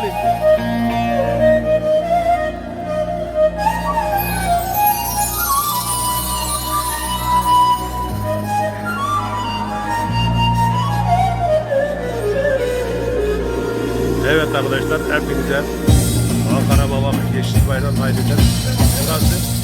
ki? Evet arkadaşlar hepinize Ankara Baba Yeşil Bayram Haydi'den burası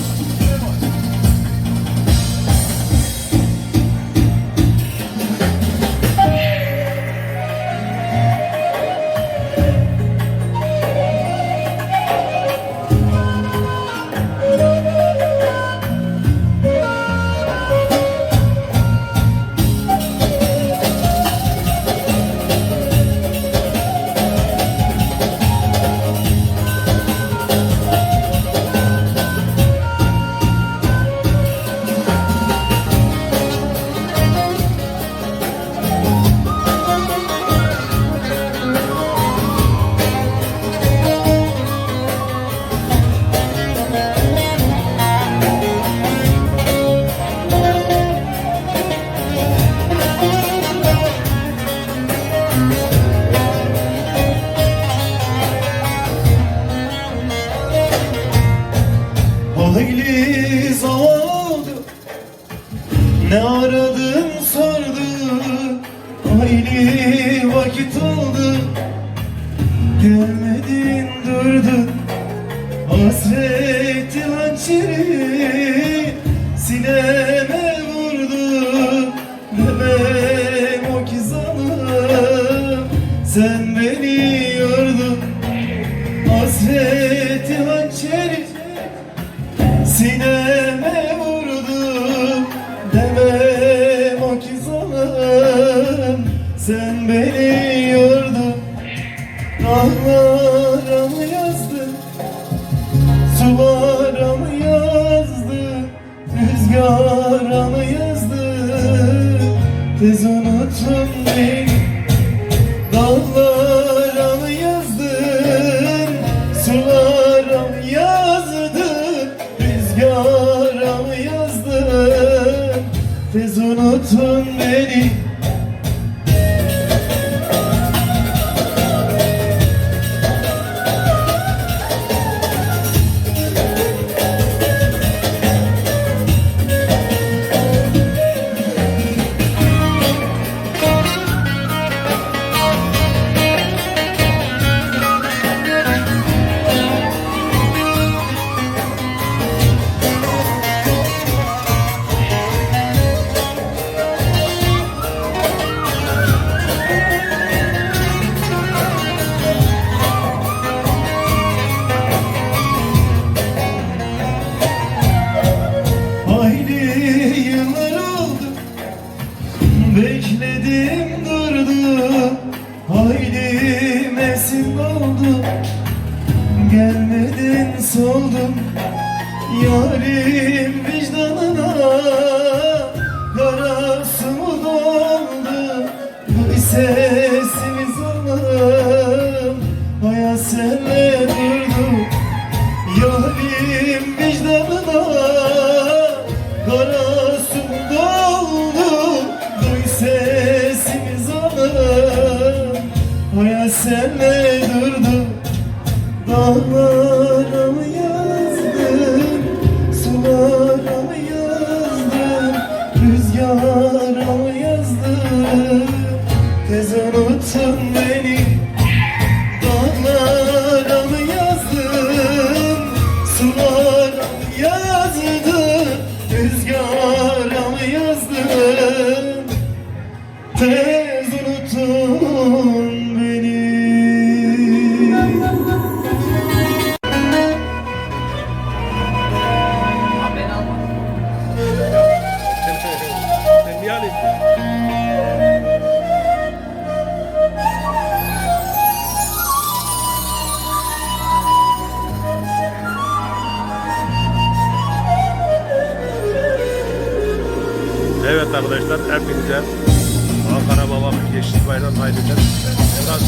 Oldu. Ne aradın sordun Hayli vakit oldu. Gelmedin durdun Hasreti hançeri Sineme vurdu. Demem o ki zalim. Sen Sineme vurdu Demem o ki zalim. Sen beni yordun Dağlara mı yazdın? Sulara mı yazdın? Rüzgara mı yazdın? Tez unuttun beni Unuttun beni Gelmedin soldum Yarim vicdanına. Kara su mu doldu Bu sesimiz olmalı Hayat senle durdu Yarim vicdanına. Kara su doldu Duy sesimiz alın Hayat senle unuttun beni. Dağlara mı yazdın? Sulara mı yazdın Rüzgara mı yazdın? Tez unuttun beni. Sen niye alayım Evet arkadaşlar hepinize Ankara Baba Yeşil Bayram Haydi'den burası